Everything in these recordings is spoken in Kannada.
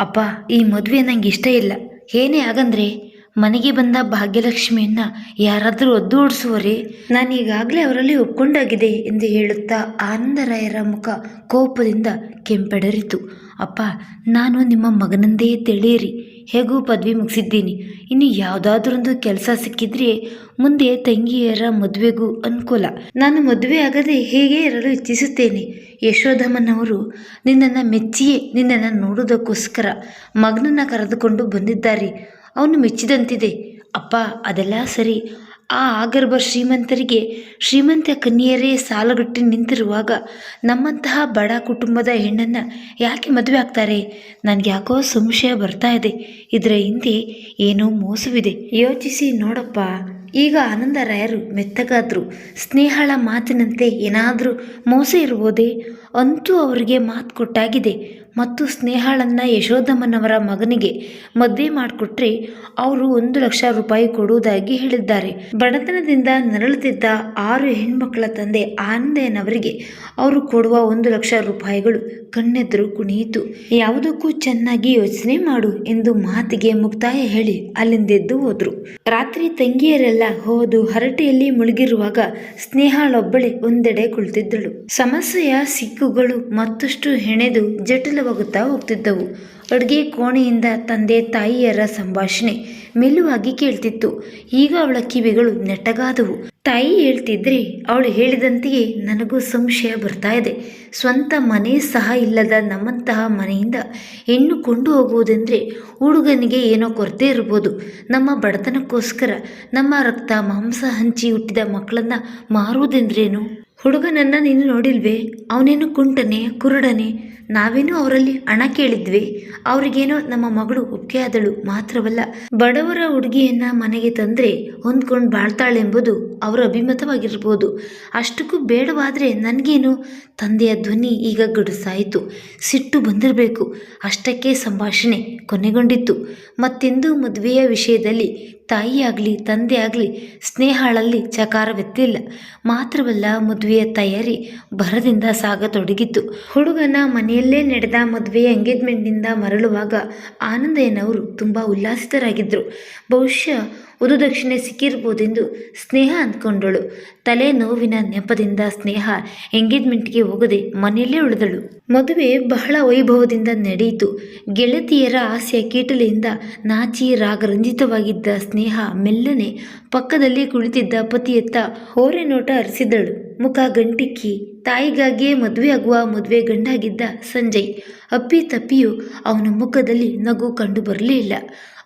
ಅಪ್ಪ, ಈ ಮದುವೆ ನಂಗೆ ಇಷ್ಟ ಇಲ್ಲ. ಏನೇ ಆಗಂದ್ರೆ, ಮನೆಗೆ ಬಂದ ಭಾಗ್ಯಲಕ್ಷ್ಮಿಯನ್ನ ಯಾರಾದರೂ ಒದ್ದು ನಾನು ಈಗಾಗಲೇ ಅವರಲ್ಲಿ ಒಪ್ಕೊಂಡಾಗಿದೆ ಎಂದು ಹೇಳುತ್ತಾ ಆನಂದರಾಯರ ಮುಖ ಕೋಪದಿಂದ ಕೆಂಪೆಡರಿತು. ಅಪ್ಪ, ನಾನು ನಿಮ್ಮ ಮಗನಂದೇ ತಿಳಿಯಿರಿ. ಹೇಗೂ ಪದವಿ ಮುಗಿಸಿದ್ದೀನಿ. ಇನ್ನು ಯಾವುದಾದ್ರೊಂದು ಕೆಲಸ ಸಿಕ್ಕಿದ್ರೆ ಮುಂದೆ ತಂಗಿಯರ ಮದುವೆಗೂ ಅನುಕೂಲ. ನಾನು ಮದುವೆ ಆಗದೆ ಹೇಗೆ ಇರಲು ಇಚ್ಛಿಸುತ್ತೇನೆ? ಯಶೋಧಮ್ಮನವರು ನಿನ್ನನ್ನು ಮೆಚ್ಚಿಯೇ ನಿನ್ನನ್ನು ನೋಡೋದಕ್ಕೋಸ್ಕರ ಮಗನನ್ನು ಕರೆದುಕೊಂಡು ಬಂದಿದ್ದಾರೆ. ಅವನು ಮೆಚ್ಚಿದಂತಿದೆ. ಅಪ್ಪ, ಅದೆಲ್ಲ ಸರಿ. ಆ ಆಗರ್ಭ ಶ್ರೀಮಂತರಿಗೆ ಶ್ರೀಮಂತ ಕನ್ಯರೇ ಸಾಲಗಟ್ಟಿ ನಿಂತಿರುವಾಗ ನಮ್ಮಂತಹ ಬಡ ಕುಟುಂಬದ ಹೆಣ್ಣನ್ನು ಯಾಕೆ ಮದುವೆ ಆಗ್ತಾರೆ? ನನಗೆ ಯಾಕೋ ಸಂಶಯ ಬರ್ತಾ ಇದೆ. ಇದರ ಹಿಂದೆ ಏನೋ ಮೋಸವಿದೆ. ಯೋಚಿಸಿ ನೋಡಪ್ಪ. ಈಗ ಆನಂದರಾಯರು ಮೆತ್ತಗಾದ್ರು. ಸ್ನೇಹಳ ಮಾತಿನಂತೆ ಏನಾದರೂ ಮೋಸ ಇರ್ಬೋದೇ? ಅಂತೂ ಅವರಿಗೆ ಮಾತು ಕೊಟ್ಟಾಗಿದೆ. ಮತ್ತು ಸ್ನೇಹಳನ್ನ ಯಶೋಧಮ್ಮನವರ ಮಗನಿಗೆ ಮದುವೆ ಮಾಡಿಕೊಟ್ರೆ ಅವರು ಒಂದು ಲಕ್ಷ ರೂಪಾಯಿ ಕೊಡುವುದಾಗಿ ಹೇಳಿದ್ದಾರೆ. ಬಡತನದಿಂದ ನರಳುತ್ತಿದ್ದ ಆರು ಹೆಣ್ಮಕ್ಕಳ ತಂದೆ ಆನಂದಯ್ಯನವರಿಗೆ ಅವರು ಕೊಡುವ ಒಂದು ಲಕ್ಷ ರೂಪಾಯಿಗಳು ಕಣ್ಣೆದುರು ಕುಣಿಯಿತು. ಯಾವುದಕ್ಕೂ ಚೆನ್ನಾಗಿ ಯೋಚನೆ ಮಾಡು ಎಂದು ಮಾತಿಗೆ ಮುಕ್ತಾಯ ಹೇಳಿ ಅಲ್ಲಿಂದೆದ್ದು ಹೋದ್ರು. ರಾತ್ರಿ ತಂಗಿಯರೆಲ್ಲ ಹೋದು ಹರಟೆಯಲ್ಲಿ ಮುಳುಗಿರುವಾಗ ಸ್ನೇಹಳೊಬ್ಬಳೆ ಒಂದೆಡೆ ಕುಳಿತಿದ್ದಳು. ಸಮಸ್ಯೆಯ ಸಿಕ್ಕುಗಳು ಮತ್ತಷ್ಟು ಹೆಣೆದು ಜಟಿಲವಾಗುತ್ತಾ ಹೋಗ್ತಿದ್ದವು. ಅಡುಗೆ ಕೋಣೆಯಿಂದ ತಂದೆ ತಾಯಿಯರ ಸಂಭಾಷಣೆ ಮೆಲುವಾಗಿ ಕೇಳ್ತಿತ್ತು. ಈಗ ಅವಳ ಕಿವಿಗಳು ನೆಟ್ಟಗಾದವು. ತಾಯಿ ಹೇಳ್ತಿದ್ರೆ ಅವಳು ಹೇಳಿದಂತೆಯೇ ನನಗೂ ಸಂಶಯ ಬರ್ತಾ ಇದೆ. ಸ್ವಂತ ಮನೆ ಸಹ ಇಲ್ಲದ ನಮ್ಮಂತಹ ಮನೆಯಿಂದ ಹೆಣ್ಣು ಕೊಂಡು ಹೋಗುವುದೆಂದರೆ ಹುಡುಗನಿಗೆ ಏನೋ ಕೊರತೆ ಇರ್ಬೋದು. ನಮ್ಮ ಬಡತನಕ್ಕೋಸ್ಕರ ನಮ್ಮ ರಕ್ತ ಮಾಂಸ ಹಂಚಿ ಹುಟ್ಟಿದ ಮಕ್ಕಳನ್ನ ಮಾರುವುದೆಂದ್ರೇನು? ಹುಡುಗನನ್ನ ನೀನು ನೋಡಿಲ್ವೇ? ಅವನೇನು ಕುಂಟನೆ, ಕುರುಡನೆ? ನಾವೇನೋ ಅವರಲ್ಲಿ ಹಣ ಕೇಳಿದ್ವಿ. ಅವ್ರಿಗೇನೋ ನಮ್ಮ ಮಗಳು ಆದಳು ಮಾತ್ರವಲ್ಲ. ಬಡವರ ಹುಡುಗಿಯನ್ನ ಮನೆಗೆ ತಂದ್ರೆ ಹೊಂದ್ಕೊಂಡು ಬಾಳ್ತಾಳೆಂಬುದು ಅವರ ಅಭಿಮತವಾಗಿರ್ಬೋದು. ಅಷ್ಟಕ್ಕೂ ಬೇಡವಾದ್ರೆ ನನಗೇನು? ತಂದೆಯ ಧ್ವನಿ ಈಗ ಗಡುಸಾಯಿತು. ಸಿಟ್ಟು ಬಂದಿರಬೇಕು. ಅಷ್ಟಕ್ಕೆ ಸಂಭಾಷಣೆ ಕೊನೆಗೊಂಡಿತ್ತು. ಮತ್ತೆಂದು ಮದುವೆಯ ವಿಷಯದಲ್ಲಿ ತಾಯಿಯಾಗಲಿ ತಂದೆ ಆಗಲಿ, ಸ್ನೇಹಳಲ್ಲಿ ಚಕಾರವೆತ್ತಿಲ್ಲ. ಮಾತ್ರವಲ್ಲ, ಮದುವೆಯ ತಯಾರಿ ಭರದಿಂದ ಸಾಗತೊಡಗಿತ್ತು. ಹುಡುಗನ ಮನೆಯಲ್ಲೇ ನಡೆದ ಮದುವೆಯ ಎಂಗೇಜ್ಮೆಂಟ್ನಿಂದ ಮರಳುವಾಗ ಆನಂದಯ್ಯನವರು ತುಂಬ ಉಲ್ಲಾಸಿತರಾಗಿದ್ದರು ಬಹುಶಃ ಉದುದಕ್ಷಿಣೆ ಸಿಕ್ಕಿರ್ಬೋದೆಂದು ಸ್ನೇಹ ಅಂದ್ಕೊಂಡಳು. ತಲೆ ನೋವಿನ ನೆಪದಿಂದ ಸ್ನೇಹ ಎಂಗೇಜ್ಮೆಂಟ್ಗೆ ಹೋಗದೆ ಮನೆಯಲ್ಲೇ ಉಳಿದಳು. ಮದುವೆ ಬಹಳ ವೈಭವದಿಂದ ನಡೆಯಿತು. ಗೆಳತಿಯರ ಆಸೆಯ ಕೀಟಲೆಯಿಂದ ನಾಚಿ ರಾಗರಂಜಿತವಾಗಿದ್ದ ಸ್ನೇಹ ಮೆಲ್ಲನೆ ಪಕ್ಕದಲ್ಲಿ ಕುಳಿತಿದ್ದ ಪತಿಯತ್ತ ಹೋರೆ ನೋಟ ಅರಿಸಿದಳು ಮುಖ ಗಂಟಿಕ್ಕಿ. ತಾಯಿಗಾಗಿಯೇ ಮದುವೆಯಾಗುವ ಮದುವೆ ಗಂಡಾಗಿದ್ದ ಸಂಜಯ್. ಅಪ್ಪಿ ತಪ್ಪಿಯೂ ಅವನ ಮುಖದಲ್ಲಿ ನಗು ಕಂಡು ಬರಲೇ ಇಲ್ಲ.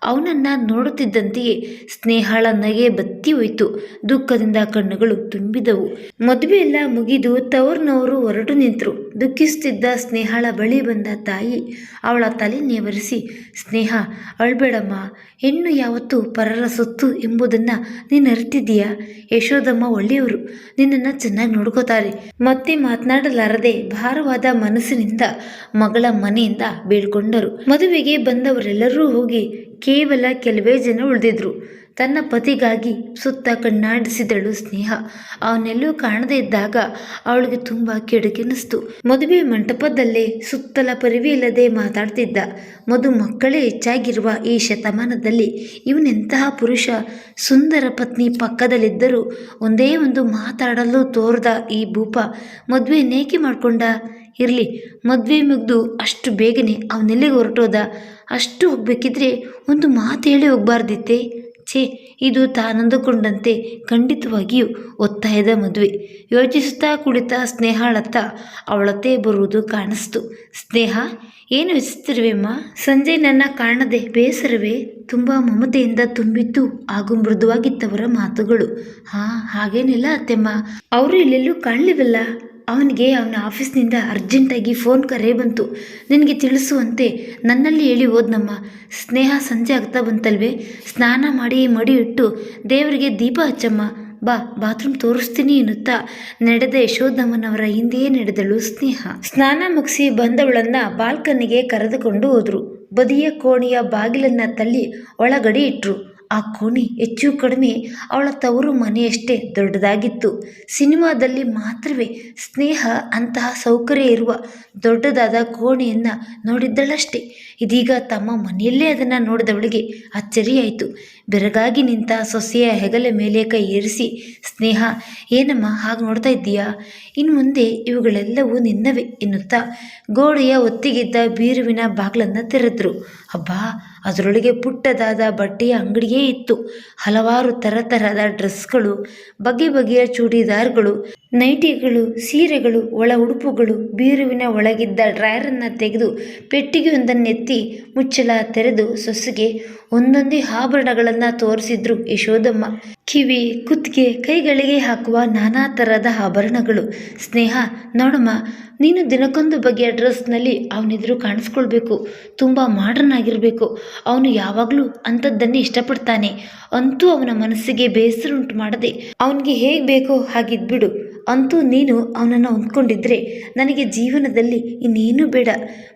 ಅವನನ್ನು ನೋಡುತ್ತಿದ್ದಂತೆಯೇ ಸ್ನೇಹಳ ನಗೆ ಬತ್ತಿ ಹೋಯಿತು. ದುಃಖದಿಂದ ಕಣ್ಣುಗಳು ತುಂಬಿದವು. ಮದುವೆಯೆಲ್ಲ ಮುಗಿದು ತವರ್ನವರು ಹೊರಟು ನಿಂತರು. ದುಃಖಿಸುತ್ತಿದ್ದ ಸ್ನೇಹಳ ಬಳಿ ಬಂದ ತಾಯಿ ಅವಳ ತಲೆ ನೇವರಿಸಿ, ಸ್ನೇಹ, ಅಳ್ಬೇಡಮ್ಮ. ಹೆಣ್ಣು ಯಾವತ್ತೂ ಪರರ ಸೊತ್ತು ಎಂಬುದನ್ನು ನೀನು ಅರಿತಿದ್ದೀಯಾ? ಯಶೋದಮ್ಮ ಒಳ್ಳೆಯವರು. ನಿನ್ನನ್ನು ಚೆನ್ನಾಗಿ ನೋಡ್ಕೋತಾರೆ. ಮತ್ತೆ ಮಾತನಾಡಲಾರದೆ ಭಾರವಾದ ಮನಸ್ಸಿನಿಂದ ಮಗಳ ಮನೆಯಿಂದ ಬೀಳ್ಕೊಂಡರು ಮದುವೆಗೆ ಬಂದವರೆಲ್ಲರೂ ಹೋಗಿ ಕೇವಲ ಕೆಲವೇ ಜನ ಉಳಿದಿದ್ರು. ತನ್ನ ಪತಿಗಾಗಿ ಸುತ್ತ ಕಣ್ಣಾಡಿಸಿದಳು ಸ್ನೇಹ. ಅವನೆಲ್ಲೂ ಕಾಣದೇ ಇದ್ದಾಗ ಅವಳಿಗೆ ತುಂಬ ಕೆಡುಕೆನಿಸ್ತು. ಮದುವೆ ಮಂಟಪದಲ್ಲೇ ಸುತ್ತಲ ಪರಿವೆಯಿಲ್ಲದೆ ಮಾತಾಡ್ತಿದ್ದ. ಮಧು ಮಕ್ಕಳೇ ಹೆಚ್ಚಾಗಿರುವ ಈ ಶತಮಾನದಲ್ಲಿ ಇವನೆಂತಹ ಪುರುಷ, ಸುಂದರ ಪತ್ನಿ ಪಕ್ಕದಲ್ಲಿದ್ದರೂ ಒಂದೇ ಒಂದು ಮಾತಾಡಲು ತೋರದ ಈ ಭೂಪ ಮದುವೆ ನೇಕೆ ಮಾಡಿಕೊಂಡ, ಇರಲಿ, ಮದುವೆ ಮುಗಿದು ಅಷ್ಟು ಬೇಗನೆ ಅವನೆಲ್ಲಿಗೆ ಹೊರಟೋದ? ಅಷ್ಟು ಹೋಗಬೇಕಿದ್ರೆ ಒಂದು ಮಾತು ಹೇಳಿ ಹೋಗಬಾರ್ದಿತ್ತೆ? ಛೇ, ಇದು ತಾನಂದುಕೊಂಡಂತೆ ಖಂಡಿತವಾಗಿಯೂ ಒತ್ತಾಯದ ಮದುವೆ. ಯೋಚಿಸುತ್ತಾ ಕುಳಿತ ಸ್ನೇಹಾಳತ್ತ ಅವಳತ್ತೇ ಬರುವುದು ಕಾಣಿಸ್ತು. ಸ್ನೇಹ, ಏನು ಯೋಚಿಸ್ತಿರುವೆಮ್ಮ ಸಂಜೆ ನನ್ನ ಕಾಣದೆ ಬೇಸರವೇ? ತುಂಬ ಮಮತೆಯಿಂದ ತುಂಬಿತ್ತು ಹಾಗೂ ಮೃದುವಾಗಿತ್ತವರ ಮಾತುಗಳು. ಹಾಂ, ಹಾಗೇನಿಲ್ಲ ಅತ್ತೆಮ್ಮ. ಅವರು ಇಲ್ಲೆಲ್ಲೂ ಕಾಣಲಿವಲ್ಲ? ಅವನಿಗೆ ಅವನ ಆಫೀಸ್ನಿಂದ ಅರ್ಜೆಂಟಾಗಿ ಫೋನ್ ಕರೆ ಬಂತು. ನಿನಗೆ ತಿಳಿಸುವಂತೆ ನನ್ನಲ್ಲಿ ಹೇಳಿ ಹೋದ್ನಮ್ಮ. ಸ್ನೇಹ ಸಂಜೆ ಆಗ್ತಾ ಬಂತಲ್ವೇ? ಸ್ನಾನ ಮಾಡಿ ಮಡಿ ಇಟ್ಟು ದೇವರಿಗೆ ದೀಪ ಹಚ್ಚಮ್ಮ. ಬಾ, ಬಾತ್ರೂಮ್ ತೋರಿಸ್ತೀನಿ ಎನ್ನುತ್ತಾ ನಡೆದ ಯಶೋಧಮ್ಮನವರ ಹಿಂದೆಯೇ ನಡೆದಳು ಸ್ನೇಹ. ಸ್ನಾನ ಮುಗಿಸಿ ಬಂದವಳನ್ನ ಬಾಲ್ಕನಿಗೆ ಕರೆದುಕೊಂಡು ಹೋದರು. ಬದಿಯ ಕೋಣೆಯ ಬಾಗಿಲನ್ನ ತಳ್ಳಿ ಒಳಗಡೆ ಇಟ್ರು. ಆ ಕೋಣೆ ಹೆಚ್ಚು ಕಡಿಮೆ ಅವಳ ತವರು ಮನೆಯಷ್ಟೇ ದೊಡ್ಡದಾಗಿತ್ತು. ಸಿನಿಮಾದಲ್ಲಿ ಮಾತ್ರವೇ ಸ್ನೇಹ ಅಂತಹ ಸೌಕರ್ಯ ಇರುವ ದೊಡ್ಡದಾದ ಕೋಣೆಯನ್ನು ನೋಡಿದ್ದಳಷ್ಟೇ. ಇದೀಗ ತಮ್ಮ ಮನೆಯಲ್ಲೇ ಅದನ್ನು ನೋಡಿದವಳಿಗೆ ಅಚ್ಚರಿಯಾಯಿತು. ಬೆರಗಾಗಿ ನಿಂತ ಸೊಸೆಯ ಹೆಗಲ ಮೇಲೆ ಕೈ ಏರಿಸಿ, ಸ್ನೇಹ, ಏನಮ್ಮ ಹಾಗೆ ನೋಡ್ತಾ ಇದ್ದೀಯಾ? ಇನ್ನು ಮುಂದೆ ಇವುಗಳೆಲ್ಲವೂ ನಿನ್ನವೇ ಎನ್ನುತ್ತಾ ಗೋಡೆಯ ಒತ್ತಿಗಿದ್ದ ಬೀರುವಿನ ಬಾಗಿಲನ್ನು ತೆರೆದ್ರು. ಅಬ್ಬಾ ಅದರೊಳಗೆ ಪುಟ್ಟದಾದ ಬಟ್ಟೆಯ ಅಂಗಡಿಯೇ ಇತ್ತು. ಹಲವಾರು ಥರಥರದ ಡ್ರೆಸ್ಗಳು ಬಗೆ ಬಗೆಯ ಚೂಡಿದಾರ್ಗಳು ನೈಟಿಗಳು, ಸೀರೆಗಳು, ಒಳ ಉಡುಪುಗಳು ಬೀರುವಿನ ಒಳಗಿದ್ದ ಡ್ರಾಯರನ್ನು ತೆಗೆದು ಪೆಟ್ಟಿಗೆಯೊಂದನ್ನೆತ್ತಿ ಮುಚ್ಚಳ ತೆರೆದು ಸೊಸೆಗೆ ಒಂದೊಂದೇ ಆಭರಣಗಳನ್ನು ತೋರಿಸಿದ್ರು ಯಶೋದಮ್ಮ. ಕಿವಿ, ಕುತ್ತಿಗೆ, ಕೈಗಳಿಗೆ ಹಾಕುವ ನಾನಾ ಥರದ ಆಭರಣಗಳು. ಸ್ನೇಹ, ನೋಡಮ್ಮ, ನೀನು ದಿನಕ್ಕೊಂದು ಬಗೆಯ ಡ್ರೆಸ್ನಲ್ಲಿ ಅವನೆದುರು ಕಾಣಿಸ್ಕೊಳ್ಬೇಕು. ತುಂಬ ಮಾಡರ್ನ್ ಆಗಿರಬೇಕು. ಅವನು ಯಾವಾಗಲೂ ಅಂಥದ್ದನ್ನೇ ಇಷ್ಟಪಡ್ತಾನೆ. ಅಂತೂ ಅವನ ಮನಸ್ಸಿಗೆ ಬೇಸರ ಉಂಟು ಮಾಡದೆ ಅವನಿಗೆ ಹೇಗೆ ಬೇಕೋ ಹಾಗಿದ್ಬಿಡು. ಅಂತೂ ನೀನು ಅವನನ್ನು ಹೊಂದ್ಕೊಂಡಿದ್ರೆ ನನಗೆ ಜೀವನದಲ್ಲಿ ಇನ್ನೇನು ಬೇಡ.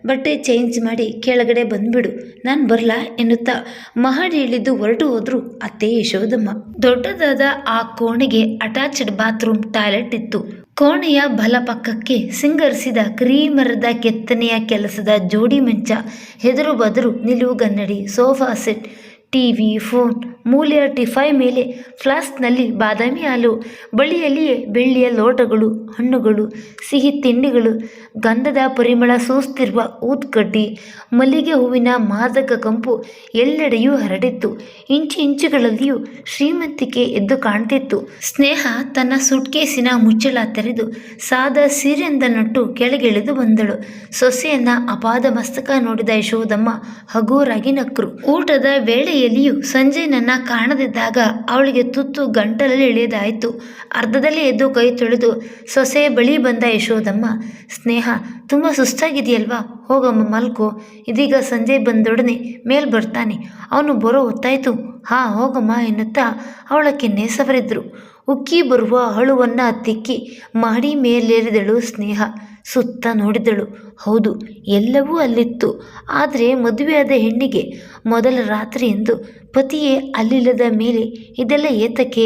ಬಟ್ಟೆ ಚೇಂಜ್ ಮಾಡಿ ಕೆಳಗಡೆ ಬಂದ್ಬಿಡು. ನಾನು ಬರಲಾ ಎನ್ನುತ್ತಾ ಮಹಡಿ ಇಳಿದು ಹೊರಟು ಹೋದ್ರು ಅತ್ತೆ ಯಶೋದಮ್ಮ ದೊಡ್ಡದಾದ ಆ ಕೋಣೆಗೆ ಅಟ್ಯಾಚ್ಡ್ ಬಾತ್ರೂಮ್ ಟಾಯ್ಲೆಟ್ ಇತ್ತು. ಕೋಣೆಯ ಬಲ ಪಕ್ಕಕ್ಕೆ ಸಿಂಗರಿಸಿದ ಕ್ರೀಮರದ ಕೆತ್ತನೆಯ ಕೆಲಸದ ಜೋಡಿ ಮಂಚ. ಹೆದರು ಬದರು ನಿಲುವುಗನ್ನಡಿ ಸೋಫಾ ಸೆಟ್ ಟಿವಿ, ಫೋನ್ ಮೂಲೆಯ ಟಿಫೈ ಮೇಲೆ ಫ್ಲಾಸ್ಕ್ನಲ್ಲಿ ಬಾದಾಮಿ ಹಾಲು ಬಳಿಯಲ್ಲಿಯೇ ಬೆಳ್ಳಿಯ ಲೋಟಗಳು, ಹಣ್ಣುಗಳು, ಸಿಹಿ ತಿಂಡಿಗಳು, ಗಂಧದ ಪರಿಮಳ ಸೂಸ್ತಿರುವ ಊದ್ಕಡ್ಡಿ ಮಲ್ಲಿಗೆ ಹೂವಿನ ಮಾದಕ ಕಂಪು ಎಲ್ಲೆಡೆಯೂ ಹರಡಿತ್ತು. ಇಂಚು ಇಂಚುಗಳಲ್ಲಿಯೂ ಶ್ರೀಮಂತಿಕೆ ಎದ್ದು ಕಾಣ್ತಿತ್ತು. ಸ್ನೇಹ ತನ್ನ ಸುಟ್ಕೇಸಿನ ಮುಚ್ಚಳ ತೆರೆದು ಸಾದ ನಟ್ಟು ಕೆಳಗಿಳಿದು ಬಂದಳು. ಸೊಸೆಯನ್ನ ಅಪಾದ ಮಸ್ತಕ ನೋಡಿದ ಯಶೋದಮ್ಮ ಹಗೂರಾಗಿ ನಕ್ರು. ಊಟದ ವೇಳೆಯಲ್ಲಿಯೂ ಸಂಜೆ ನನ್ನ ಕಾಣದಿದ್ದಾಗ ಅವಳಿಗೆ ತುತ್ತು ಗಂಟಲಲ್ಲಿ ಇಳಿಯದಾಯಿತು ಅರ್ಧದಲ್ಲಿ ಎದ್ದು ಕೈ ತೊಳೆದು, ಸೊಸೆ ಬಳಿ ಬಂದ ಯಶೋದಮ್ಮ, ಸ್ನೇಹ, ತುಂಬ ಸುಸ್ತಾಗಿದೆಯಲ್ವಾ ಹೋಗಮ್ಮ, ಮಲ್ಕೋ. ಇದೀಗ ಸಂಜೆ ಬಂದೊಡನೆ ಮೇಲ್ ಬರ್ತಾನೆ. ಅವನು ಬರೋ ಹೊತ್ತಾಯ್ತು. ಹಾ, ಹೋಗಮ್ಮ ಎನ್ನುತ್ತಾ ಅವಳ ಕೆನ್ನೆ ಸವರಿದ್ರು ಉಕ್ಕಿ ಬರುವ ಅಳುವನ್ನು ತಿಕ್ಕಿ ಮಾಡಿ ಮೇಲೇರಿದಳು ಸ್ನೇಹ. ಸುತ್ತ ನೋಡಿದಳು. ಹೌದು, ಎಲ್ಲವೂ ಅಲ್ಲಿತ್ತು. ಆದರೆ ಮದುವೆಯಾದ ಹೆಣ್ಣಿಗೆ ಮೊದಲ ರಾತ್ರಿ ಎಂದು ಪತಿಯೇ ಅಲ್ಲಿಲ್ಲದ ಮೇಲೆ ಇದೆಲ್ಲ ಏತಕ್ಕೆ?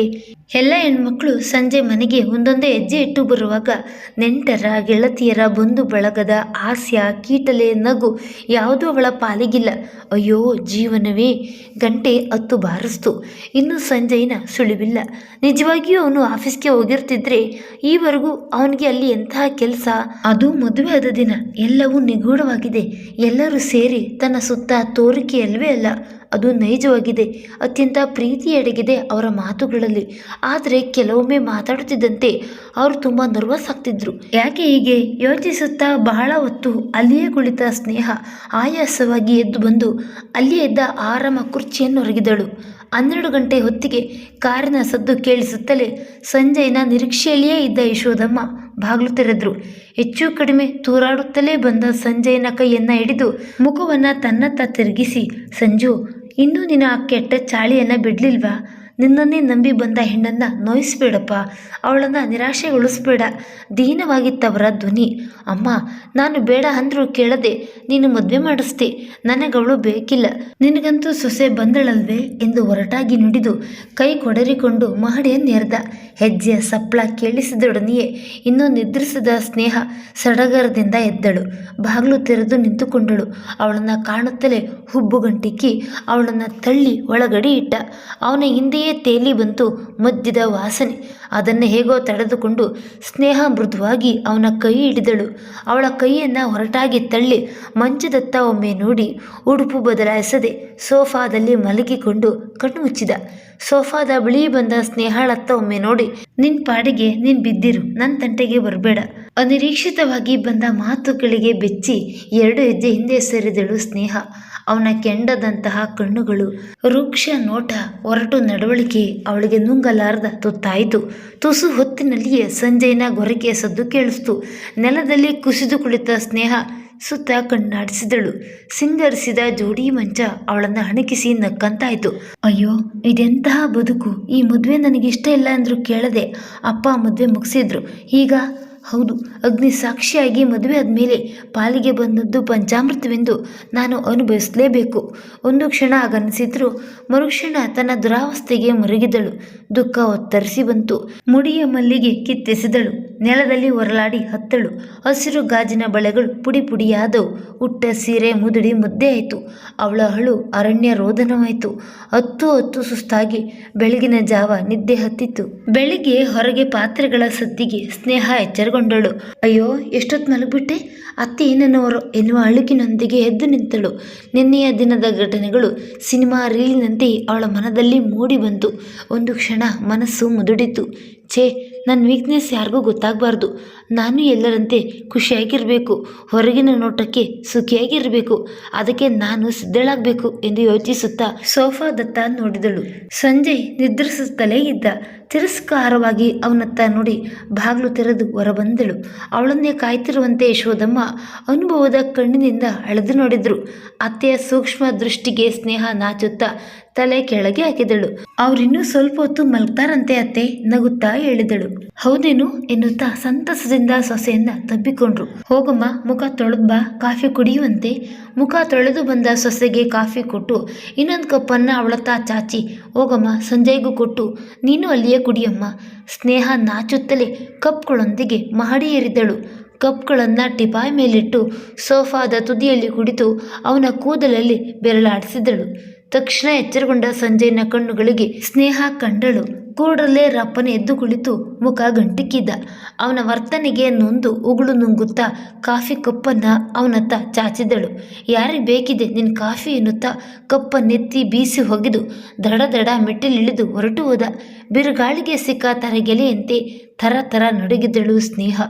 ಎಲ್ಲ ಹೆಣ್ಮಕ್ಳು ಸಂಜೆ ಮನೆಗೆ ಒಂದೊಂದೇ ಹೆಜ್ಜೆ ಇಟ್ಟು ಬರುವಾಗ ನೆಂಟರ, ಗೆಳತಿಯರ ಬಂಧು ಬಳಗದ ಹಾಸ್ಯ, ಕೀಟಲೆ, ನಗು ಯಾವುದೂ ಅವಳ ಪಾಲಿಗಿಲ್ಲ. ಅಯ್ಯೋ, ಜೀವನವೇ ಗಂಟೆ ಹತ್ತು ಬಾರಿಸ್ತು. ಇನ್ನು ಸಂಜಯ್ನ ಸುಳಿವಿಲ್ಲ. ನಿಜವಾಗಿಯೂ ಅವನು ಆಫೀಸ್ಗೆ ಹೋಗಿರ್ತಿದ್ರೆ ಈವರೆಗೂ ಅವನಿಗೆ ಅಲ್ಲಿ ಎಂತಹ ಕೆಲಸ? ಅದು ಮದುವೆ ಆದ ದಿನ. ಎಲ್ಲವೂ ನಿಗೂಢವಾಗಿದೆ. ಎಲ್ಲರೂ ಸೇರಿ ತನ್ನ ಸುತ್ತ ತೋರಿಕೆಯಲ್ಲವೇ ಅಲ್ಲ, ಅದು ನೈಜವಾಗಿದೆ. ಅತ್ಯಂತ ಪ್ರೀತಿ ಅಡಗಿದೆ ಅವರ ಮಾತುಗಳಲ್ಲಿ. ಆದರೆ ಕೆಲವೊಮ್ಮೆ ಮಾತಾಡುತ್ತಿದ್ದಂತೆ ಅವರು ತುಂಬ ನರ್ವಸ್ ಆಗ್ತಿದ್ರು. ಯಾಕೆ ಹೀಗೆ? ಯೋಚಿಸುತ್ತಾ ಬಹಳ ಹೊತ್ತು ಅಲ್ಲಿಯೇ ಕುಳಿತ ಸ್ನೇಹ ಆಯಾಸವಾಗಿ ಎದ್ದು ಬಂದು ಅಲ್ಲಿಯೇ ಇದ್ದ ಆರಾಮ ಕುರ್ಚಿಯನ್ನು ಒರಗಿದಳು. ಹನ್ನೆರಡು ಗಂಟೆ ಹೊತ್ತಿಗೆ ಕಾರಿನ ಸದ್ದು ಕೇಳಿಸುತ್ತಲೇ ಸಂಜೆಯ ನಿರೀಕ್ಷೆಯಲ್ಲಿಯೇ ಇದ್ದ ಯಶೋದಮ್ಮ ಬಾಗಿಲು ತೆರೆದ್ರು. ಹೆಚ್ಚು ಕಡಿಮೆ ತೂರಾಡುತ್ತಲೇ ಬಂದ ಸಂಜಯನ ಕೈಯನ್ನ ಹಿಡಿದು ಮುಖವನ್ನ ತನ್ನತ್ತ ತಿರುಗಿಸಿ, ಸಂಜು, ಇನ್ನೂ ನಿನ್ನ ಕೆಟ್ಟ ಚಾಳಿಯನ್ನ ಬಿಡ್ಲಿಲ್ವಾ? ನಿನ್ನನ್ನೇ ನಂಬಿ ಬಂದ ಹೆಣ್ಣನ್ನ ನೋಯಿಸ್ಬೇಡಪ್ಪ. ಅವಳನ್ನ ನಿರಾಶೆಗೊಳಿಸ್ಬೇಡ. ದೀನವಾಗಿತ್ತವರ ಧ್ವನಿ. ಅಮ್ಮ, ನಾನು ಬೇಡ ಅಂದ್ರೂ ಕೇಳದೆ ನೀನು ಮದುವೆ ಮಾಡಿಸ್ದೆ. ನನಗವಳು ಬೇಕಿಲ್ಲ. ನಿನಗಂತೂ ಸೊಸೆ ಬಂದಳಲ್ವೇ ಎಂದು ಹೊರಟಾಗಿ ನುಡಿದು ಕೈ ಕೊಡರಿಕೊಂಡು ಮಹಡಿಯನ್ನೇರ್ದ ಹೆಜ್ಜೆಯ ಸಪ್ಪಳ ಕೇಳಿಸಿದೊಡನೆಯೇ ಇನ್ನೂ ನಿದ್ರಿಸಿದ ಸ್ನೇಹ ಸಡಗರದಿಂದ ಎದ್ದಳು. ಬಾಗಿಲು ತೆರೆದು ನಿಂತುಕೊಂಡಳು. ಅವಳನ್ನು ಕಾಣುತ್ತಲೇ ಹುಬ್ಬುಗಂಟಿಕ್ಕಿ ಅವಳನ್ನು ತಳ್ಳಿ ಒಳಗಡೆ ಇಟ್ಟ. ಅವನ ಹಿಂದೆಯೇ ತೇಲಿ ಬಂತು ಮದ್ಯದ ವಾಸನೆ. ಅದನ್ನು ಹೇಗೋ ತಡೆದುಕೊಂಡು ಸ್ನೇಹ ಮೃದುವಾಗಿ ಅವನ ಕೈ ಹಿಡಿದಳು. ಅವಳ ಕೈಯನ್ನು ಹೊರಟಾಗಿ ತಳ್ಳಿ ಮಂಚದತ್ತ ಒಮ್ಮೆ ನೋಡಿ ಉಡುಪು ಬದಲಾಯಿಸದೆ ಸೋಫಾದಲ್ಲಿ ಮಲಗಿಕೊಂಡು ಕಣ್ಣು ಮುಚ್ಚಿದ. ಸೋಫಾದ ಬಳಿ ಬಂದ ಸ್ನೇಹಾಳತ್ತ ಒಮ್ಮೆ ನೋಡಿ, ನಿನ್ ಪಾಡಿಗೆ ನಿನ್ ಬಿದ್ದಿರು ನನ್ನ ತಂಟೆಗೆ ಬರಬೇಡ. ಅನಿರೀಕ್ಷಿತವಾಗಿ ಬಂದ ಮಾತುಗಳಿಗೆ ಬೆಚ್ಚಿ ಎರಡು ಹೆಜ್ಜೆ ಹಿಂದೆ ಸರಿದಳು ಸ್ನೇಹ. ಅವನ ಕೆಂಡದಂತಹ ಕಣ್ಣುಗಳು, ರುಕ್ಷ ನೋಟ ಒರಟು ನಡವಳಿಕೆ ಅವಳಿಗೆ ನುಂಗಲಾರದ ತುತ್ತಾಯಿತು. ತುಸು ಹೊತ್ತಿನಲ್ಲಿಯೇ ಸಂಜಯನ ಗೊರಕೆಯ ಸದ್ದು ಕೇಳಿಸ್ತು. ನೆಲದಲ್ಲಿ ಕುಸಿದು ಕುಳಿತ ಸ್ನೇಹ ಸುತ್ತ ಕಣ್ಣಾಡಿಸಿದಳು. ಸಿಂಗರಿಸಿದ ಜೋಡಿ ಮಂಚ ಅವಳನ್ನು ಹಣಕಿಸಿ ನಕ್ಕಂತಾಯ್ತು. ಅಯ್ಯೋ, ಇದೆಂತಹ ಬದುಕು? ಈ ಮದುವೆ ನನಗಿಷ್ಟ ಇಲ್ಲ ಅಂದ್ರು ಕೇಳದೆ ಅಪ್ಪ ಮದುವೆ ಮುಗಿಸಿದ್ರು. ಈಗ ಹೌದು, ಅಗ್ನಿ ಸಾಕ್ಷಿಯಾಗಿ ಮದುವೆ ಆದಮೇಲೆ ಪಾಲಿಗೆ ಬಂದದ್ದು ಪಂಚಾಮೃತವೆಂದು ನಾನು ಅನುಭವಿಸಲೇಬೇಕು. ಒಂದು ಕ್ಷಣ ಆಗನಿಸಿದ್ರು ಮರುಕ್ಷಣ ತನ್ನ ದುರಾವಸ್ಥೆಗೆ ಮರುಗಿದಳು. ದುಃಖ ಒತ್ತರಿಸಿ ಬಂತು. ಮುಡಿಯ ಮಲ್ಲಿಗೆ ಕಿತ್ತೆಸೆದಳು. ನೆಲದಲ್ಲಿ ಹೊರಲಾಡಿ ಹತ್ತಳು. ಹಸಿರು ಗಾಜಿನ ಬಳೆಗಳು ಪುಡಿ ಪುಡಿಯಾದವು. ಉಟ್ಟ ಸೀರೆ, ಮುದುಡಿ, ಮುದ್ದೆ ಆಯಿತು. ಅವಳ ಅಳು ಅರಣ್ಯ ರೋದನವಾಯಿತು. ಹತ್ತು ಹತ್ತು ಸುಸ್ತಾಗಿ ಬೆಳಗಿನ ಜಾವ ನಿದ್ದೆ ಹತ್ತಿತ್ತು. ಬೆಳಿಗ್ಗೆ ಹೊರಗೆ ಪಾತ್ರೆಗಳ ಸದ್ದಿಗೆ ಸ್ನೇಹ ಎಚ್ಚರಗೊಂಡಳು ಅಯ್ಯೋ, ಎಷ್ಟೊತ್ತು ಮಲಗಿಬಿಟ್ಟೆ ಅತ್ತೆ ಏನನ್ನೋರು ಎನ್ನುವ ಅಳುಕಿನೊಂದಿಗೆ ಎದ್ದು ನಿಂತಳು. ನಿನ್ನೆಯ ದಿನದ ಘಟನೆಗಳು ಸಿನಿಮಾ ರೀಲ್ನಂತೆ ಅವಳ ಮನದಲ್ಲಿ ಮೂಡಿ ಬಂತು ಒಂದು ಕ್ಷಣ ಮನಸ್ಸು ಮುದುಡಿತು. ಛೇ ನನ್ನ ವೀಕ್ನೆಸ್ ಯಾರಿಗೂ ಗೊತ್ತಾಗಬಾರ್ದು. ನಾನು ಎಲ್ಲರಂತೆ ಖುಷಿಯಾಗಿರಬೇಕು, ಹೊರಗಿನ ನೋಟಕ್ಕೆ ಸುಖಿಯಾಗಿರಬೇಕು. ಅದಕ್ಕೆ ನಾನು ಸಿದ್ಧಳಾಗಬೇಕು ಎಂದು ಯೋಚಿಸುತ್ತಾ ಸೋಫಾದತ್ತ ನೋಡಿದಳು. ಸಂಜೆ ನಿದ್ರಿಸುತ್ತಲೇ ಇದ್ದ. ತಿರಸ್ಕಾರವಾಗಿ ಅವನತ್ತ ನೋಡಿ ಬಾಗಿಲು ತೆರೆದು ಹೊರಬಂದಳು. ಅವಳನ್ನೇ ಕಾಯ್ತಿರುವಂತೆ ಯಶೋದಮ್ಮ ಅನುಭವದ ಕಣ್ಣಿನಿಂದ ಅಳೆದು ನೋಡಿದ್ರು. ಅತ್ತೆಯ ಸೂಕ್ಷ್ಮ ದೃಷ್ಟಿಗೆ ಸ್ನೇಹ ನಾಚುತ್ತಾ ತಲೆ ಕೆಳಗೆ ಹಾಕಿದಳು. ಅವರಿನ್ನೂ ಸ್ವಲ್ಪ ಹೊತ್ತು ಮಲ್ಗ್ತಾರಂತೆ ಅತ್ತೆ, ನಗುತ್ತಾ ಹೇಳಿದಳು. ಹೌದೇನು? ಎನ್ನುತ್ತಾ ಸಂತಸದಿಂದ ಸೊಸೆಯನ್ನ ತಬ್ಬಿಕೊಂಡ್ರು. ಹೋಗಮ್ಮ, ಮುಖ ತೊಳೆದ್ ಬಾ, ಕಾಫಿ ಕುಡಿಯುವಂತೆ. ಮುಖ ತೊಳೆದು ಬಂದ ಸೊಸೆಗೆ ಕಾಫಿ ಕೊಟ್ಟು, ಇನ್ನೊಂದು ಕಪ್ಪನ್ನು ಅವಳತ್ತ ಚಾಚಿ, ಹೋಗಮ್ಮ, ಸಂಜೆಗೂ ಕೊಟ್ಟು, ನೀನು ಅಲ್ಲಿಯೇ ಕುಡಿಯಮ್ಮ. ಸ್ನೇಹ ನಾಚುತ್ತಲೇ ಕಪ್ಗಳೊಂದಿಗೆ ಮಹಡಿ ಏರಿದಳು. ಕಪ್ಗಳನ್ನು ಟಿಪಾಯ್ ಮೇಲಿಟ್ಟು ಸೋಫಾದ ತುದಿಯಲ್ಲಿ ಕುಡಿತು ಅವನ ಕೂದಲಲ್ಲಿ ಬೆರಳಾಡಿಸಿದಳು. ತಕ್ಷಣ ಎಚ್ಚರಗೊಂಡ ಸಂಜಯನ ಕಣ್ಣುಗಳಿಗೆ ಸ್ನೇಹ ಕಂಡಳು. ಕೂಡಲೇ ರಪ್ಪನೆ ಎದ್ದು ಕುಳಿತು ಮುಖ ಗಂಟಿಕ್ಕಿದ್ದ ಅವನ ವರ್ತನೆಗೆ ನೊಂದು ಉಗುಳು ನುಂಗುತ್ತಾ ಕಾಫಿ ಕಪ್ಪನ್ನು ಅವನತ್ತ ಚಾಚಿದಳು. ಯಾರಿಗೆ ಬೇಕಿದೆ ನಿನ್ನ ಕಾಫಿ ಎನ್ನುತ್ತಾ ಕಪ್ಪನ್ನೆತ್ತಿ ಬೀಸಿ ಹೊಗೆದು ದಡ ದಡ ಮೆಟ್ಟಿಲಿಳಿದು ಹೊರಟು ಹೋದ. ಬಿರುಗಾಳಿಗೆ ಸಿಕ್ಕ ತರಗೆಲೆಯಂತೆ ಥರ ಥರ ನಡುಗಿದಳು ಸ್ನೇಹ.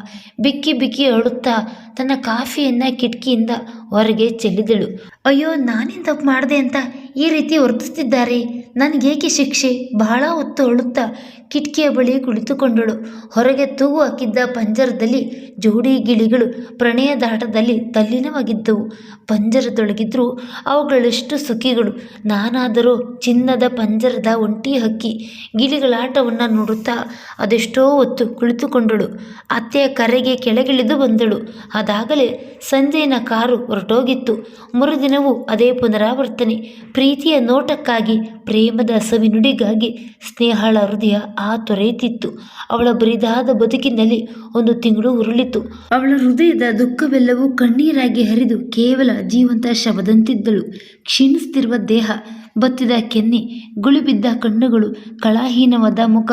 ಬಿಕ್ಕಿ ಬಿಕ್ಕಿ ಅಳುತ್ತಾ ತನ್ನ ಕಾಫಿಯನ್ನು ಕಿಟಕಿಯಿಂದ ಹೊರಗೆ ಚೆಲ್ಲಿದಳು. ಅಯ್ಯೋ, ನಾನೇನು ತಪ್ಪು ಮಾಡಿದೆ ಅಂತ ಈ ರೀತಿ ವರ್ತಿಸ್ತಿದ್ದಾರೆ? ನನಗೇಕೆ ಶಿಕ್ಷೆ? ಬಹಳ ಹೊತ್ತು ಅಳುತ್ತಾ ಕಿಟಕಿಯ ಬಳಿ ಕುಳಿತುಕೊಂಡಳು. ಹೊರಗೆ ತೂಗು ಹಾಕಿದ್ದ ಪಂಜರದಲ್ಲಿ ಜೋಡಿ ಗಿಳಿಗಳು ಪ್ರಣಯದಾಟದಲ್ಲಿ ತಲ್ಲಿನವಾಗಿದ್ದವು. ಪಂಜರದೊಳಗಿದ್ರೂ ಅವುಗಳೆಷ್ಟು ಸುಖಿಗಳು. ನಾನಾದರೂ ಚಿನ್ನದ ಪಂಜರದ ಒಂಟಿ ಹಕ್ಕಿ ಗಿಳಿಗಳಾಟವನ್ನು ನೋಡುತ್ತಾ ಅದೆಷ್ಟೋ ಹೊತ್ತು ಕುಳಿತುಕೊಂಡಳು. ಅತ್ತೆಯ ಕರೆಗೆ ಕೆಳಗಿಳಿದು ಬಂದಳು. ಅದಾಗಲೇ ಸಂಜೆಯ ಕಾರು ಹೊರಟೋಗಿತ್ತು. ಮರುದಿನವೂ ಅದೇ ಪುನರಾವರ್ತನೆ. ಪ್ರೀತಿಯ ನೋಟಕ್ಕಾಗಿ ಪ್ರೇಮದ ಸವಿನುಡಿಗಾಗಿ ಸ್ನೇಹಳ ಹೃದಯ ಆ ತೊರೆಯುತ್ತಿತ್ತು. ಅವಳ ಬರಿದಾದ ಬದುಕಿನಲ್ಲಿ ಒಂದು ತಿಂಗಳು ಉರುಳಿತು ಅವಳ ಹೃದಯದ ದುಃಖವೆಲ್ಲವೂ ಕಣ್ಣೀರಾಗಿ ಹರಿದು ಕೇವಲ ಜೀವಂತ ಶವದಂತಿದ್ದಳು. ಕ್ಷೀಣಿಸ್ತಿರುವ ದೇಹ, ಬತ್ತಿದ ಕೆನ್ನೆ, ಗುಳಿಬಿದ್ದ ಕಣ್ಣುಗಳು, ಕಳಾಹೀನವಾದ ಮುಖ,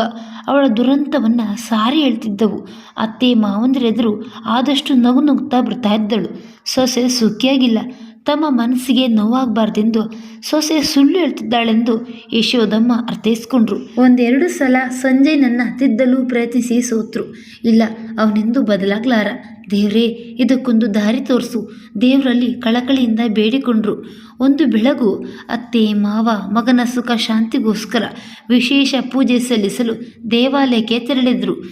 ಅವಳ ದುರಂತವನ್ನು ಸಾರಿ ಹೇಳ್ತಿದ್ದವು. ಅತ್ತೆ ಮಾವಂದಿರೆದುರು ಆದಷ್ಟು ನಗು ನುಗ್ತಾ ಬರ್ತಾ ಇದ್ದಳು. ಸೊಸೆ ಸುಖಿಯಾಗಿಲ್ಲ. ತಮ್ಮ ಮನಸ್ಸಿಗೆ ನೋವಾಗಬಾರ್ದೆಂದು ಸೊಸೆ ಸುಳ್ಳು ಹೇಳ್ತಿದ್ದಾಳೆಂದು ಯಶೋದಮ್ಮ ಅರ್ಥೈಸ್ಕೊಂಡ್ರು. ಒಂದೆರಡು ಸಲ ಸಂಜಯ್ ತಿದ್ದಲು ಪ್ರಯತ್ನಿಸಿ ಸೋತ್ರು. ಇಲ್ಲ, ಅವನೆಂದು ಬದಲಾಗ್ಲಾರ. ದೇವ್ರೇ, ಇದಕ್ಕೊಂದು ದಾರಿ ತೋರಿಸು. ದೇವರಲ್ಲಿ ಕಳಕಳಿಯಿಂದ ಬೇಡಿಕೊಂಡ್ರು. ಒಂದು ಬೆಳಗು ಅತ್ತೆ, ಮಾವ, ಮಗನ ಸುಖ, ಶಾಂತಿಗೋಸ್ಕರ ವಿಶೇಷ ಪೂಜೆ ಸಲ್ಲಿಸಲು ದೇವಾಲಯಕ್ಕೆ ತೆರಳಿದ್ರು.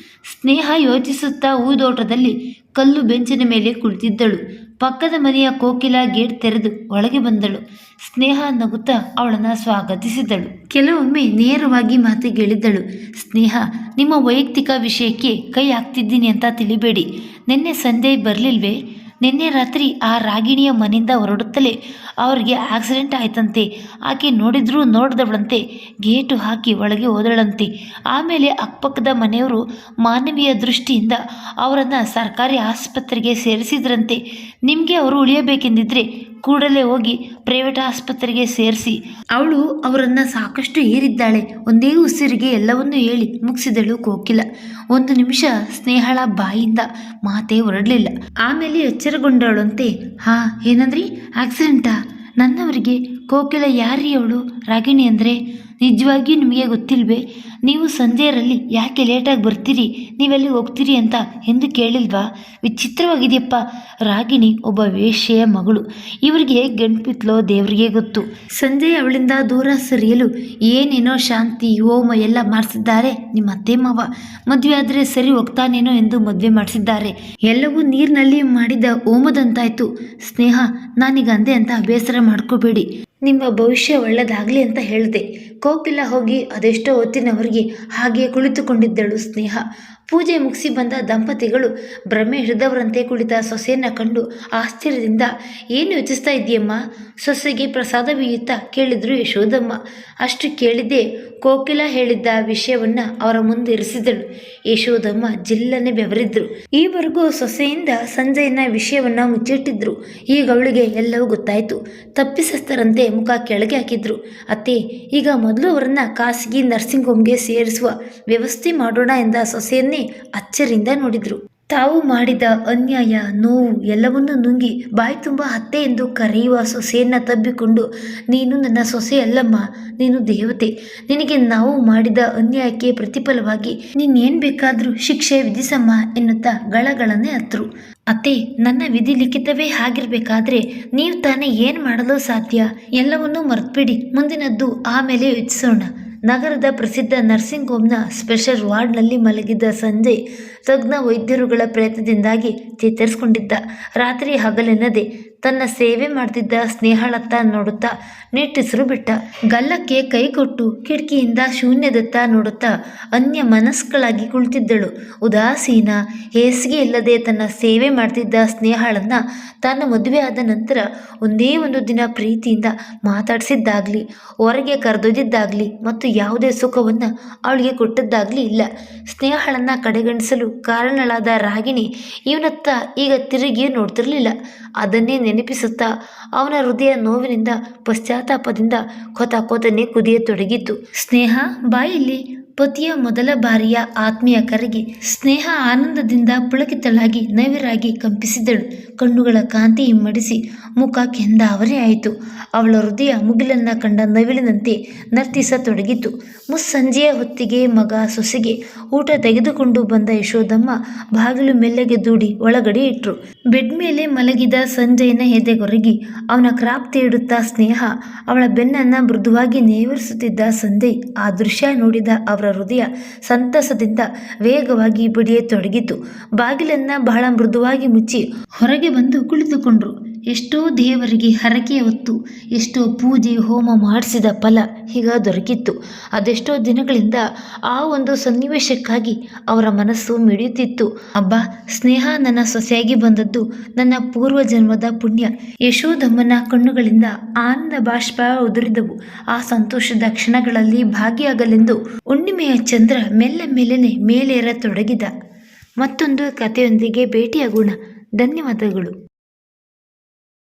ಸ್ನೇಹ ಯೋಚಿಸುತ್ತಾ ಹೂದೋಟದಲ್ಲಿ ಕಲ್ಲು ಬೆಂಚಿನ ಮೇಲೆ ಕುಳಿತಿದ್ದಳು. ಪಕ್ಕದ ಮನೆಯ ಕೋಕಿಲ ಗೇಟ್ ತೆರೆದು ಒಳಗೆ ಬಂದಳು. ಸ್ನೇಹ ನಗುತ್ತಾ ಅವಳನ್ನು ಸ್ವಾಗತಿಸಿದಳು. ಕೆಲವೊಮ್ಮೆ ನೇರವಾಗಿ ಮಾತಿಗೆಳಿದ್ದಳು ಸ್ನೇಹ, ನಿಮ್ಮ ವೈಯಕ್ತಿಕ ವಿಷಯಕ್ಕೆ ಕೈ ಹಾಕ್ತಿದ್ದೀನಿ ಅಂತ ತಿಳಿಬೇಡಿ. ನಿನ್ನೆ ಸಂಜೆ ಬರಲಿಲ್ವೇ? ನಿನ್ನೆ ರಾತ್ರಿ ಆ ರಾಗಿಣಿಯ ಮನೆಯಿಂದ ಹೊರಡುತ್ತಲೇ ಅವರಿಗೆ ಆಕ್ಸಿಡೆಂಟ್ ಆಯ್ತಂತೆ. ಆಕೆ ನೋಡಿದ್ರೂ ನೋಡಿದವಳಂತೆ. ಗೇಟು ಹಾಕಿ ಒಳಗೆ ಹೋದಳಂತೆ. ಆಮೇಲೆ ಅಕ್ಕಪಕ್ಕದ ಮನೆಯವರು ಮಾನವೀಯ ದೃಷ್ಟಿಯಿಂದ ಅವರನ್ನು ಸರ್ಕಾರಿ ಆಸ್ಪತ್ರೆಗೆ ಸೇರಿಸಿದ್ರಂತೆ. ನಿಮಗೆ ಅವರು ಉಳಿಯಬೇಕೆಂದಿದ್ರೆ ಕೂಡಲೇ ಹೋಗಿ ಪ್ರೈವೇಟ್ ಆಸ್ಪತ್ರೆಗೆ ಸೇರಿಸಿ. ಅವಳು ಅವರನ್ನು ಸಾಕಷ್ಟು ಏರಿದ್ದಾಳೆ. ಒಂದೇ ಉಸಿರಿಗೆ ಎಲ್ಲವನ್ನೂ ಹೇಳಿ ಮುಗಿಸಿದಳು ಕೋಕಿಲ. ಒಂದು ನಿಮಿಷ ಸ್ನೇಹಳ ಬಾಯಿಂದ ಮಾತೇ ಹೊರಡಲಿಲ್ಲ. ಆಮೇಲೆ ಎಚ್ಚರಗೊಂಡವಳಂತೆ, ಹಾ, ಏನಂದ್ರಿ? ಆಕ್ಸಿಡೆಂಟಾ ನನ್ನವರಿಗೆ ಕೋಕಿಲ ಯಾರೀ ಅವಳು? ರಾಗಿಣಿ ಅಂದರೆ? ನಿಜವಾಗಿಯೂ ನಿಮಗೆ ಗೊತ್ತಿಲ್ವೇ? ನೀವು ಸಂಜೆಯರಲ್ಲಿ ಯಾಕೆ ಲೇಟಾಗಿ ಬರ್ತೀರಿ? ನೀವೆಲ್ಲಿ ಹೋಗ್ತೀರಿ ಅಂತ ಎಂದು ಕೇಳಿಲ್ವಾ? ವಿಚಿತ್ರವಾಗಿದೆಯಪ್ಪ. ರಾಗಿಣಿ ಒಬ್ಬ ವೇಶ್ಯೆಯ ಮಗಳು. ಇವರಿಗೆ ಗಂಟ್ಪಿತ್ಲೋ ದೇವರಿಗೆ ಗೊತ್ತು. ಸಂಜೆ ಅವಳಿಂದ ದೂರ ಸರಿಯಲು ಏನೇನೋ ಶಾಂತಿ, ಹೋಮ ಎಲ್ಲ ಮಾಡಿಸಿದ್ದಾರೆ ನಿಮ್ಮ ಅತ್ತೆ ಮಾವ. ಮದುವೆ ಆದರೆ ಸರಿ ಹೋಗ್ತಾನೇನೋ ಎಂದು ಮದುವೆ ಮಾಡಿಸಿದ್ದಾರೆ. ಎಲ್ಲವೂ ನೀರಿನಲ್ಲಿ ಮಾಡಿದ ಹೋಮದಂತಾಯ್ತು. ಸ್ನೇಹ, ನಾನೀಗ ಅಂದೆ ಅಂತ ಬೇಸರ ಮಾಡ್ಕೋಬೇಡಿ. ನಿಮ್ಮ ಭವಿಷ್ಯ ಒಳ್ಳೆಯದಾಗಲಿ ಅಂತ ಹೇಳಿದೆ. ಕೋಕಿಲ ಹೋಗಿ ಅದೆಷ್ಟೋ ಹೊತ್ತಿನವರೆಗೆ ಹಾಗೆ ಕುಳಿತುಕೊಂಡಿದ್ದಳು ಸ್ನೇಹ. ಪೂಜೆ ಮುಗಿಸಿ ಬಂದ ದಂಪತಿಗಳು ಭ್ರಮೆ ಹಿಡಿದವರಂತೆ ಕುಳಿತ ಸೊಸೆಯನ್ನ ಕಂಡು ಆಶ್ಚರ್ಯದಿಂದ, ಏನು ಯೋಚಿಸ್ತಾ ಇದೆಯಮ್ಮ ಸೊಸೆಗೆ ಪ್ರಸಾದ ಬೀಯುತ್ತಾ ಕೇಳಿದ್ರು ಯಶೋದಮ್ಮ. ಅಷ್ಟು ಕೇಳಿದ್ದೆ ಕೋಕಿಲ ಹೇಳಿದ್ದ ವಿಷಯವನ್ನ ಅವರ ಮುಂದೆ ಇರಿಸಿದಳು. ಯಶೋದಮ್ಮ ಜಿಲ್ಲನೆ ಬೆವರಿದ್ರು. ಈವರೆಗೂ ಸೊಸೆಯಿಂದ ಸಂಜೆಯನ್ನ ವಿಷಯವನ್ನ ಮುಚ್ಚಿಟ್ಟಿದ್ರು. ಈಗ ಅವಳಿಗೆ ಎಲ್ಲವೂ ಗೊತ್ತಾಯಿತು. ತಪ್ಪಿಸಸ್ತರಂತೆ ಮುಖ ಕೆಳಗೆ ಹಾಕಿದ್ರು. ಅತ್ತೆ, ಈಗ ಮೊದಲು ಅವರನ್ನ ಖಾಸಗಿ ನರ್ಸಿಂಗ್ ಹೋಮ್ಗೆ ಸೇರಿಸುವ ವ್ಯವಸ್ಥೆ ಮಾಡೋಣ ಎಂದ ಸೊಸೆಯನ್ನೇ ಅಚ್ಚರಿಂದ ನೋಡಿದ್ರು. ತಾವು ಮಾಡಿದ ಅನ್ಯಾಯ, ನೋವು ಎಲ್ಲವನ್ನೂ ನುಂಗಿ ಬಾಯಿ ತುಂಬ ಹತ್ತೆ ಎಂದು ಕರೆಯುವ ಸೊಸೆಯನ್ನ ತಬ್ಬಿಕೊಂಡು, ನೀನು ನನ್ನ ಸೊಸೆ ಅಲ್ಲಮ್ಮ, ನೀನು ದೇವತೆ. ನಿನಗೆ ನಾವು ಮಾಡಿದ ಅನ್ಯಾಯಕ್ಕೆ ಪ್ರತಿಫಲವಾಗಿ ನೀನೇನು ಬೇಕಾದರೂ ಶಿಕ್ಷೆ ವಿಧಿಸಮ್ಮ ಎನ್ನುತ್ತಾ ಗಳಗಳನ್ನೇ ಹತ್ರು ಅತ್ತೆ, ನನ್ನ ವಿಧಿ ಲಿಖಿತವೇ ಆಗಿರ್ಬೇಕಾದ್ರೆ ನೀವು ತಾನೇ ಏನು ಮಾಡಲು ಸಾಧ್ಯ? ಎಲ್ಲವನ್ನೂ ಮರ್ತ್ಬಿಡಿ, ಮುಂದಿನದ್ದು ಆಮೇಲೆ ಯೋಚಿಸೋಣ. ನಗರದ ಪ್ರಸಿದ್ಧ ನರ್ಸಿಂಗ್ ಹೋಮ್ನ ಸ್ಪೆಷಲ್ ವಾರ್ಡ್ನಲ್ಲಿ ಮಲಗಿದ್ದ ಸಂಜಯ್ ತಜ್ಞ ವೈದ್ಯರುಗಳ ಪ್ರಯತ್ನದಿಂದಾಗಿ ಚೇತರಿಸಿಕೊಂಡಿದ್ದ ರಾತ್ರಿ ಹಗಲೆನ್ನದೆ ತನ್ನ ಸೇವೆ ಮಾಡ್ತಿದ್ದ ಸ್ನೇಹಳತ್ತ ನೋಡುತ್ತಾ ನಿಟ್ಟುಸಿರು ಬಿಟ್ಟ. ಗಲ್ಲಕ್ಕೆ ಕೈ ಕೊಟ್ಟು ಕಿಟಕಿಯಿಂದ ಶೂನ್ಯದತ್ತ ನೋಡುತ್ತಾ ಅನ್ಯ ಮನಸ್ಕಳಾಗಿ ಕುಳಿತಿದ್ದಳು. ಉದಾಸೀನ, ಹೇಸಿಗೆ ಇಲ್ಲದೆ ತನ್ನ ಸೇವೆ ಮಾಡ್ತಿದ್ದ ಸ್ನೇಹಳನ್ನ ತಾನು ಮದುವೆ ಆದ ನಂತರ ಒಂದೇ ಒಂದು ದಿನ ಪ್ರೀತಿಯಿಂದ ಮಾತಾಡಿಸಿದ್ದಾಗಲಿ, ಹೊರಗೆ ಕರೆದೊಯ್ದಿದ್ದಾಗಲಿ ಮತ್ತು ಯಾವುದೇ ಸುಖವನ್ನು ಅವಳಿಗೆ ಕೊಟ್ಟದ್ದಾಗಲಿ ಇಲ್ಲ. ಸ್ನೇಹಳನ್ನ ಕಡೆಗಣಿಸಲು ಕಾರಣಳಾದ ರಾಗಿಣಿ ಇವನತ್ತ ಈಗ ತಿರುಗಿ ನೋಡ್ತಿರ್ಲಿಲ್ಲ. ಅದನ್ನೇ ನೆನಪಿಸುತ್ತಾ ಅವನ ಹೃದಯ ನೋವಿನಿಂದ ಪಶ್ಚಾತ್ತಾಪದಿಂದ ಕೊತ ಕೊತನೆ ಕುದಿಯತೊಡಗಿತು. ಸ್ನೇಹ ಬಾಯಲ್ಲಿ ಪತಿಯ ಮೊದಲ ಬಾರಿಯ ಆತ್ಮೀಯ ಕರೆಗೆ ಸ್ನೇಹ ಆನಂದದಿಂದ ಪುಳಕಿತಳಾಗಿ ನವಿರಾಗಿ ಕಂಪಿಸಿದಳು. ಕಣ್ಣುಗಳ ಕಾಂತಿ ಇಮ್ಮಡಿಸಿ ಮುಖ ಕೆಂದಾವರೆ ಆಯಿತು. ಅವಳ ಹೃದಯ ಮುಗಿಲನ್ನ ಕಂಡ ನವಿಲಿನಂತೆ ನರ್ತಿಸತೊಡಗಿತು. ಮುಸ್ಸಂಜೆಯ ಹೊತ್ತಿಗೆ ಮಗ ಸೊಸೆಗೆ ಊಟ ತೆಗೆದುಕೊಂಡು ಬಂದ ಯಶೋದಮ್ಮ ಬಾಗಿಲು ಮೆಲ್ಲಗೆ ದೂಡಿ ಒಳಗಡೆ ಇಟ್ರು. ಬೆಡ್ ಮೇಲೆ ಮಲಗಿದ ಸಂಜಯನ ಎದೆಗೊರಗಿ ಅವನ ಕ್ರಾಪ್ತಿ ಇಡುತ್ತಾ ಸ್ನೇಹ ಅವಳ ಬೆನ್ನನ್ನ ಮೃದುವಾಗಿ ನೇವರಿಸುತ್ತಿದ್ದ ಸಂಜಯ್ ಆ ದೃಶ್ಯ ನೋಡಿದ ಅವರ ಹೃದಯ ಸಂತಸದಿಂದ ವೇಗವಾಗಿ ಬಡಿಯತೊಡಗಿತು. ಬಾಗಿಲನ್ನ ಬಹಳ ಮೃದುವಾಗಿ ಮುಚ್ಚಿ ಹೊರಗೆ ಬಂದು ಕುಳಿತುಕೊಂಡ್ರು. ಎಷ್ಟೋ ದೇವರಿಗೆ ಹರಕೆ ಹೊತ್ತು, ಎಷ್ಟೋ ಪೂಜೆ, ಹೋಮ ಮಾಡಿಸಿದ ಫಲ ಈಗ ದೊರಕಿತ್ತು. ಅದೆಷ್ಟೋ ದಿನಗಳಿಂದ ಆ ಒಂದು ಸನ್ನಿವೇಶಕ್ಕಾಗಿ ಅವರ ಮನಸ್ಸು ಮಿಡಿಯುತ್ತಿತ್ತು. ಅಬ್ಬಾ, ಸ್ನೇಹ ನನ್ನ ಸೊಸೆಯಾಗಿ ಬಂದದ್ದು ನನ್ನ ಪೂರ್ವ ಜನ್ಮದ ಪುಣ್ಯ. ಯಶೋಧಮ್ಮನ ಕಣ್ಣುಗಳಿಂದ ಆನಂದ ಬಾಷ್ಪ ಉದುರಿದವು. ಆ ಸಂತೋಷದ ಕ್ಷಣಗಳಲ್ಲಿ ಭಾಗಿಯಾಗಲೆಂದು ಹುಣ್ಣಿಮೆಯ ಚಂದ್ರ ಮೆಲ್ಲ ಮೆಲ್ಲನೆ ಮೇಲೇರತೊಡಗಿದ ಮತ್ತೊಂದು ಕಥೆಯೊಂದಿಗೆ ಭೇಟಿಯಾಗೋಣ. ಧನ್ಯವಾದಗಳು.